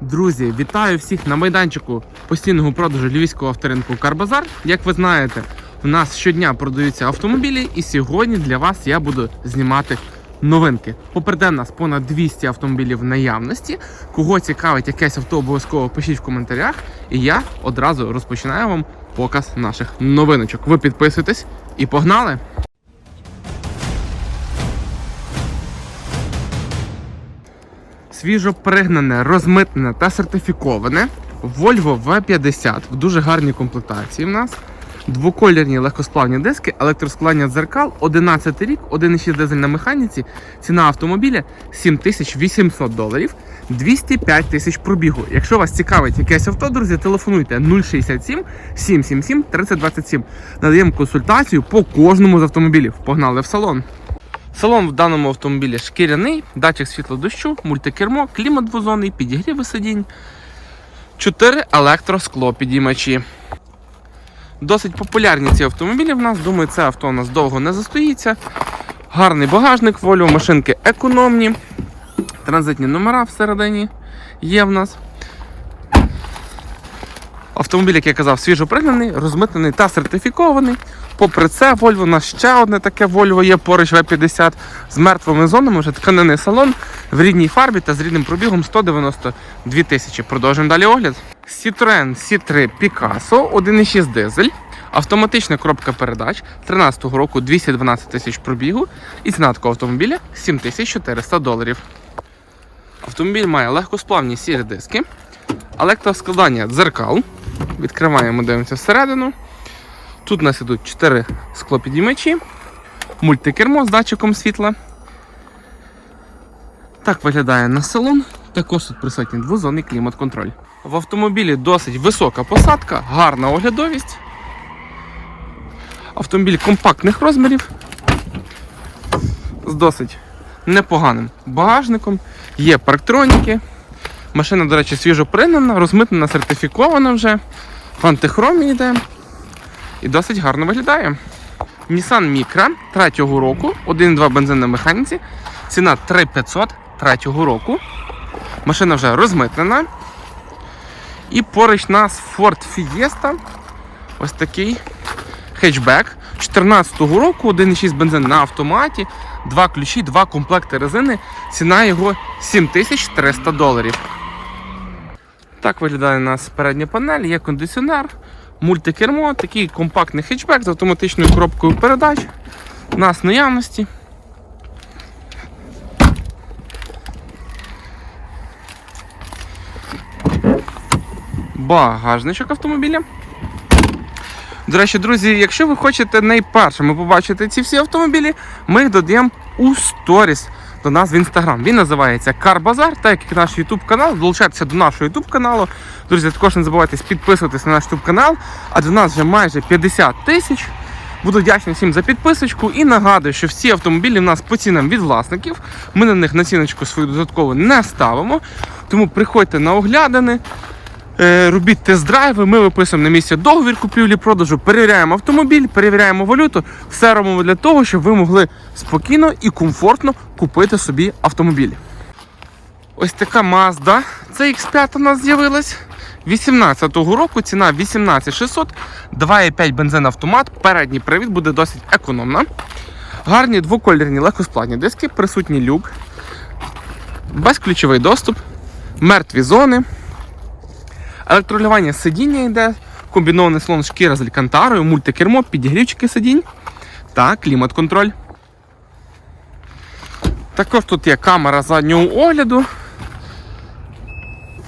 Друзі, вітаю всіх на майданчику постійного продажу львівського авторинку Карбазар. Як ви знаєте, в нас щодня продаються автомобілі, і сьогодні для вас я буду знімати новинки. Попереде в нас понад 200 автомобілів в наявності. Кого цікавить якесь авто, обов'язково пишіть в коментарях. І я одразу розпочинаю вам показ наших новиночок. Ви підписуйтесь і погнали! Свіжо пригнане, розмитнене та сертифіковане Volvo V50 в дуже гарній комплектації. В нас двоколірні легкосплавні диски, електроскладання дзеркал, 11 рік, 1,6 дизель на механіці. Ціна автомобіля 7800 доларів, 205 тисяч пробігу. Якщо вас цікавить якесь авто, друзі, телефонуйте 067 777 3027. Надаємо консультацію по кожному з автомобілів. Погнали в салон. Салон в даному автомобілі шкіряний, датчик світлодощу, мультикермо, клімат двозонний, підігріви сидінь, 4 електросклопідіймачі. Досить популярні ці автомобілі в нас. Думаю, це авто у нас довго не застоїться. Гарний багажник, Volvo, машинки економні. Транзитні номера всередині є в нас. Автомобіль, як я казав, свіжо пригнаний, розмитнений та сертифікований. Попри це, Volvo у нас ще одне таке Volvo є поруч V50 з мертвими зонами, вже тканинний салон в рідній фарбі та з рідним пробігом 192 тисячі. Продовжуємо далі огляд. Citroen C3 Picasso 1,6 дизель. Автоматична коробка передач 13-го року 212 тисяч пробігу і ціна такого автомобіля 7400 доларів. Автомобіль має легкосплавні сірі диски, електроскладання дзеркал. Відкриваємо, дивимося всередину. Тут у нас ідуть 4 склопідіймачі, мультикермо з датчиком світла. Так виглядає на салон. Також тут присутній двозонний клімат-контроль. В автомобілі досить висока посадка, гарна оглядовість. Автомобіль компактних розмірів з досить непоганим багажником. Є парктроніки. Машина, до речі, свіжо пригнана, розмитнена, сертифікована вже. В антихромі йде. І досить гарно виглядає. Nissan Micra 3-го року, 1.2 бензин на механіці. Ціна 3500 3-го року. Машина вже розмитнена. І поруч нас Ford Fiesta. Ось такий хетчбек 14-го року, 1,6 бензин на автоматі, два ключі, два комплекти резини. Ціна його 7300 доларів. Так виглядає у нас передня панель, є кондиціонер, мультикермо, такий компактний хетчбек з автоматичною коробкою передач. Нас наявності. Багажничок автомобіля. До речі, друзі, якщо ви хочете найпершими побачити ці всі автомобілі, ми їх додаємо у сторіс до нас в інстаграм. Він називається Карбазар, так як і наш YouTube канал. Долучайтеся до нашого YouTube каналу. Друзі, також не забувайте підписуватись на наш YouTube канал, а до нас вже майже 50 тисяч. Буду вдячний всім за підписочку і нагадую, що всі автомобілі в нас по цінам від власників. Ми на них націночку свою додатково не ставимо. Тому приходьте на оглядини. Е, робіть тест-драйви, ми виписуємо на місці договір купівлі-продажу, перевіряємо автомобіль, перевіряємо валюту. Все робимо для того, щоб ви могли спокійно і комфортно купити собі автомобіль. Ось така Mazda. Це X5 у нас з'явилась. 18-го року ціна 18600, 2,5 бензин автомат, передній привід буде досить економна. Гарні двокольорні легкосплавні диски, присутній люк, безключовий доступ, мертві зони. Електролювання сидіння йде, комбінований салон шкіра з алькантарою, мультикермо, підігрівчики сидінь та клімат-контроль. Також тут є камера заднього огляду,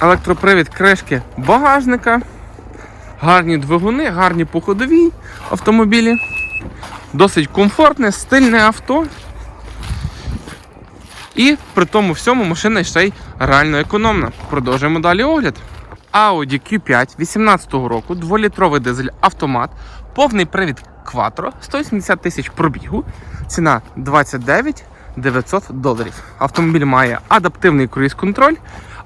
електропривід кришки багажника, гарні двигуни, гарні походові автомобілі. Досить комфортне, стильне авто. І при тому всьому машина ще й реально економна. Продовжуємо далі огляд. Audi Q5 18 року, 2-літровий дизель автомат, повний привід Quattro, 180 тисяч пробігу, ціна 29 900 доларів. Автомобіль має адаптивний круїз-контроль,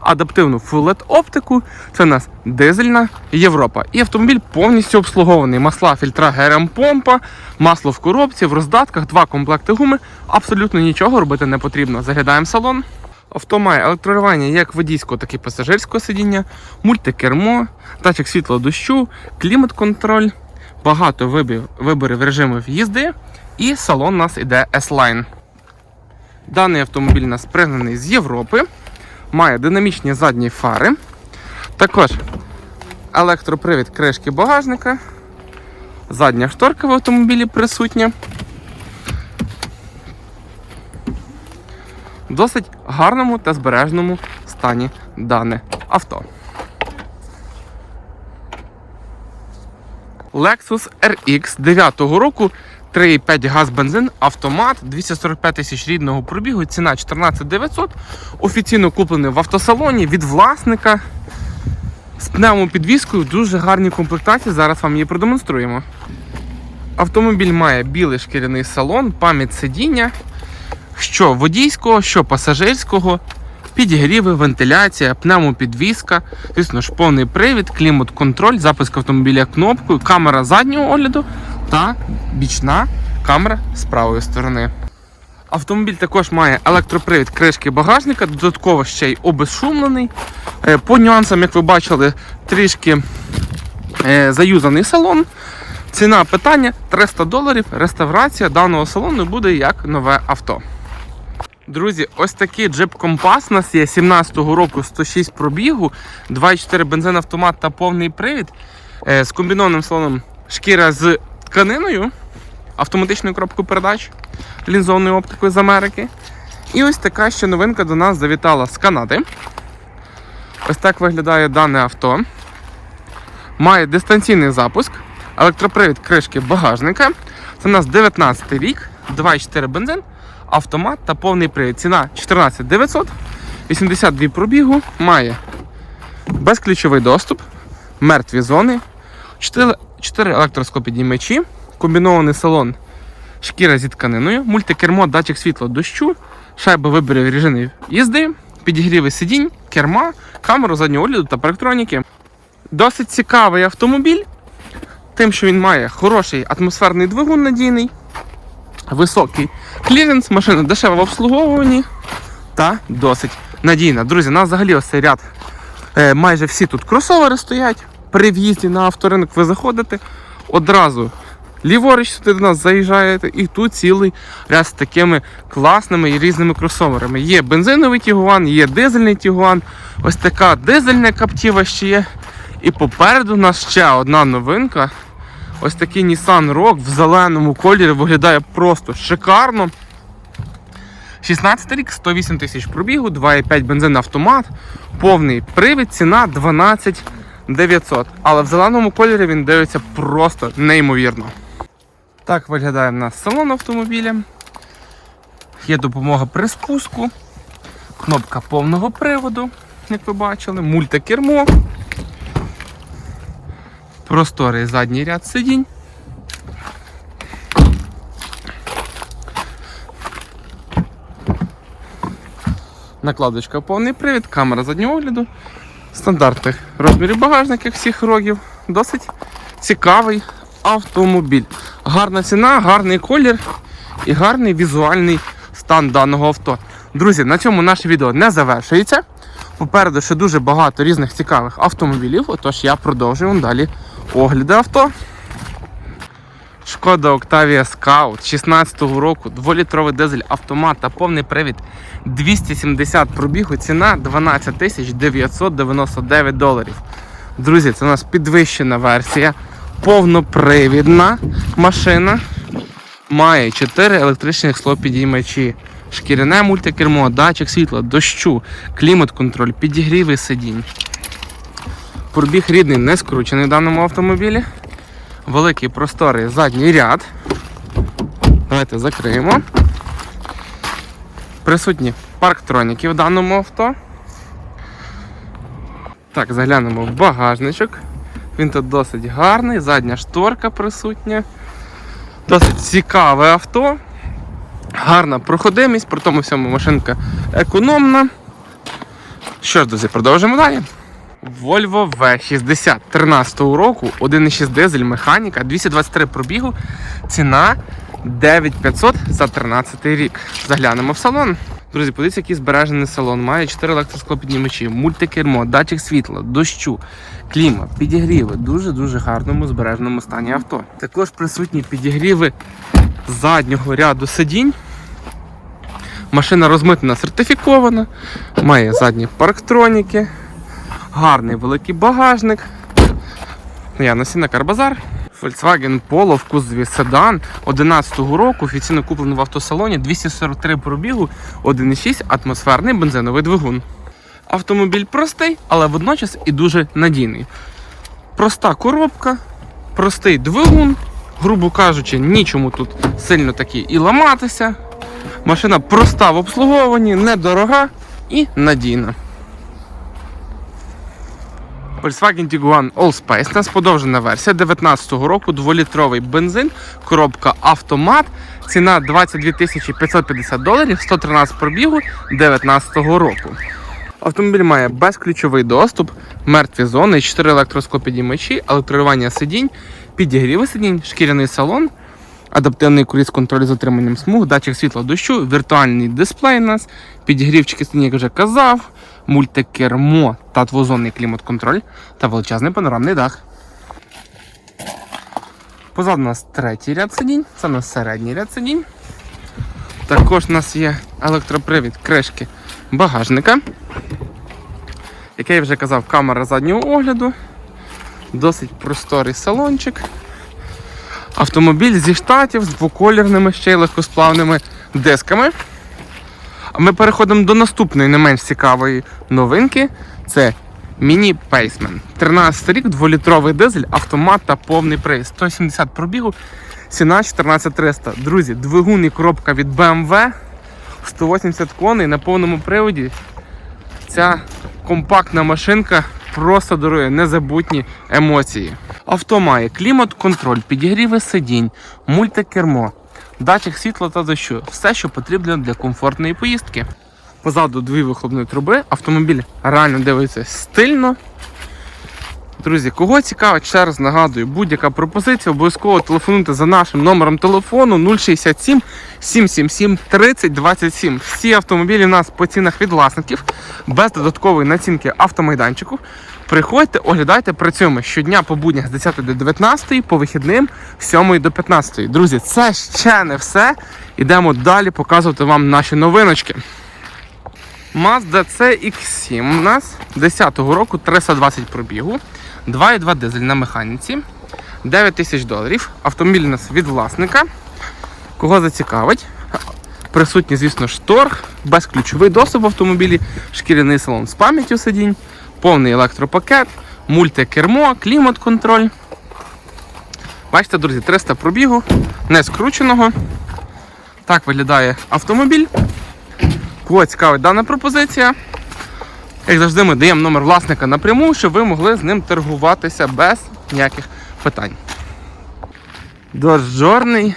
адаптивну LED оптику. Це у нас дизельна Європа. І автомобіль повністю обслугований. Масла, фільтра, ГРМ помпа, масло в коробці, в роздатках, два комплекти гуми. Абсолютно нічого робити не потрібно. Заглядаємо салон. Авто має електрорування як водійського, так і пасажирського сидіння, мультикермо, датчик світло дощу, клімат-контроль, багато вибір, виборів режимів їзди і салон у нас іде S-Line. Даний автомобіль у нас пригнаний з Європи, має динамічні задні фари, також електропривід кришки багажника, задня шторка в автомобілі присутня. В досить гарному та збережному стані дане авто. Lexus RX 9 року 3,5 газ бензин, автомат, 245 тисяч рідного пробігу, ціна 14 900. Офіційно куплений в автосалоні від власника з пневмопідвіскою, дуже гарні комплектації. Зараз вам її продемонструємо. Автомобіль має білий шкіряний салон, пам'ять сидіння, що водійського, що пасажирського, підігріви, вентиляція, пневмопідвіска, звісно ж, повний привід, клімат-контроль, запуск автомобіля кнопкою, камера заднього огляду та бічна камера з правої сторони. Автомобіль також має електропривід кришки багажника, додатково ще й обезшумлений. Е, По нюансам, як ви бачили, трішки е, заюзаний салон. Ціна питання 300 доларів. Реставрація даного салону буде як нове авто. Друзі, ось такий джип компас у нас є 17-го року 106 пробігу, 2,4 бензин автомат та повний привід е, з комбінованим салоном шкіра з тканиною, автоматичною коробкою передач, лінзованою оптикою з Америки. І ось така ще новинка до нас завітала з Канади. Ось так виглядає дане авто. Має дистанційний запуск, електропривід кришки багажника. Це у нас 19 рік, 2,4 бензин, автомат та повний привід. Ціна 14 900, 82 пробігу, має безключовий доступ, мертві зони, 4, 4 електроскопідіймачі, комбінований салон шкіра зі тканиною, мультикермо, датчик світла дощу, шайба виборів режимів їзди, підігріви сидінь, керма, камеру заднього огляду та електроніки. Досить цікавий автомобіль, тим, що він має хороший атмосферний двигун надійний, високий кліренс, машина дешева в обслуговуванні та досить надійна. Друзі, нас взагалі ось цей ряд. е, майже всі тут кросовери стоять. При в'їзді на авторинок ви заходите одразу. Ліворуч сюди до нас заїжджаєте, і тут цілий ряд з такими класними і різними кросоверами. Є бензиновий Тігуан, є дизельний Тігуан, ось така дизельна каптіва ще є. І попереду у нас ще одна новинка. Ось такий Nissan Rogue в зеленому кольорі виглядає просто шикарно. 16 рік, 108 тисяч пробігу, 2,5 бензин автомат, повний привід, ціна 12 900. Але в зеленому кольорі він дивиться просто неймовірно. Так виглядає в нас салон автомобіля. Є допомога при спуску, кнопка повного приводу, як ви бачили, мультикермо, просторий задній ряд сидінь. Накладочка повний привід, камера заднього огляду, стандартних розмірів багажник, як всіх рогів. Досить цікавий автомобіль. Гарна ціна, гарний колір і гарний візуальний стан даного авто. Друзі, на цьому наше відео не завершується. Попереду ще дуже багато різних цікавих автомобілів, отож я продовжую вам далі огляди авто. Шкода Octavia Scout 16-го року, 2-літровий дизель автомат та повний привід 270 пробігу, ціна 12 тисяч 999 доларів. Друзі, це у нас підвищена версія, повнопривідна машина. Має 4 електричних склопідіймачі, шкіряне мультикермо, датчик світла, дощу, клімат-контроль, підігріви сидінь. Пробіг рідний не скручений в даному автомобілі. Великий просторий задній ряд. Давайте закриємо. Присутні парктроніки в даному авто. Так, заглянемо в багажничок. Він тут досить гарний, задня шторка присутня. Досить цікаве авто. Гарна проходимість, при тому всьому машинка економна. Що ж, друзі, продовжимо далі. Volvo V60 13 року, 1,6 дизель, механіка, 223 пробігу, ціна 9500 за 13 рік. Заглянемо в салон. Друзі, подивіться, який збережений салон. Має 4 електросклопіднімачі, мультикермо, датчик світла, дощу, кліма, підігріви. Дуже-дуже гарному збереженому стані авто. Також присутні підігріви заднього ряду сидінь. Машина розмитнена, сертифікована, має задні парктроніки, гарний великий багажник. Наявності на Карбазар. Volkswagen Polo в кузові седан 11-го року, офіційно куплено в автосалоні 243 пробігу, 1,6 атмосферний бензиновий двигун. Автомобіль простий, але водночас і дуже надійний. Проста коробка, простий двигун, грубо кажучи, нічому тут сильно таки і ламатися. Машина проста в обслуговуванні, недорога і надійна. Volkswagen Tiguan Allspace. У нас подовжена версія 19-го року, 2-літровий бензин, коробка автомат, ціна 22 550 доларів, 113 пробігу 19-го року. Автомобіль має безключовий доступ, мертві зони, 4 електроскопідіймачі, електролювання сидінь, підігріви сидінь, шкіряний салон, адаптивний круїз-контроль з отриманням смуг, датчик світла дощу, віртуальний дисплей у нас, підігрівчики сидінь, як вже казав, мультикермо та двозонний клімат-контроль та величезний панорамний дах. Позаду нас третій ряд сидінь, це у нас середній ряд сидінь. Також у нас є електропривід кришки багажника. Як я вже казав, камера заднього огляду. Досить просторий салончик. Автомобіль зі штатів з двоколірними ще й легкосплавними дисками. Ми переходимо до наступної не менш цікавої новинки. Це Міні Пейсмен. 13 рік, 2-літровий дизель, автомат та повний привід. 170 пробігу, ціна 14300. Друзі, двигун і коробка від BMW 180 коней на повному приводі. Ця компактна машинка просто дарує незабутні емоції. Авто має клімат-контроль, підігріви сидінь, мультикермо, датчик світла та дощу. Все, що потрібно для комфортної поїздки. Позаду дві вихлопні труби. Автомобіль реально дивиться стильно. Друзі, кого цікавить, ще раз нагадую, будь-яка пропозиція, обов'язково телефонуйте за нашим номером телефону 067 777 30 27. Всі автомобілі у нас по цінах від власників, без додаткової націнки автомайданчику. Приходьте, оглядайте, працюємо щодня по буднях з 10 до 19, по вихідним з 7 до 15. Друзі, це ще не все. Ідемо далі показувати вам наші новиночки. Mazda CX7 у нас 10-го року 320 пробігу, 2,2 дизель на механіці, 9 тисяч доларів. Автомобіль у нас від власника. Кого зацікавить? Присутній, звісно, ж, торг, безключовий доступ в автомобілі, шкіряний салон з пам'яттю сидінь, повний електропакет, мультикермо, клімат-контроль. Бачите, друзі, 300 пробігу, не скрученого. Так виглядає автомобіль. Кого цікавить дана пропозиція. Як завжди, ми даємо номер власника напряму, щоб ви могли з ним торгуватися без ніяких питань. Дожджорний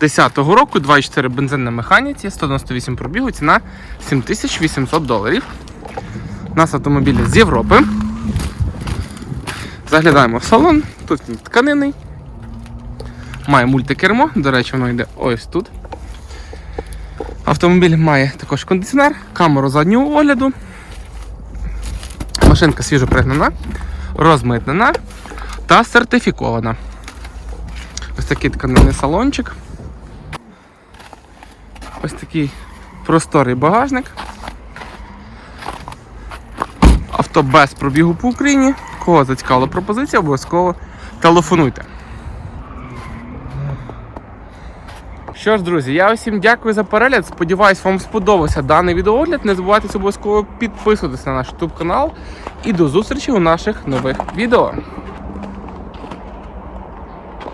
10-го року, 2,4 бензин на механіці, 198 пробігу, ціна 7800 доларів. У нас автомобілі з Європи. Заглядаємо в салон, тут він тканинний. Має мультикермо, до речі, воно йде ось тут. Автомобіль має також кондиціонер, камеру заднього огляду. Машинка свіжо пригнана, розмитнена та сертифікована. Ось такий тканинний салончик. Ось такий просторий багажник. Авто без пробігу по Україні. Кого зацікавила пропозиція, обов'язково телефонуйте. Що ж, друзі, я усім дякую за перегляд. Сподіваюсь, вам сподобався даний відеоогляд. Не забувайте обов'язково підписуватися на наш YouTube канал. І до зустрічі у наших нових відео.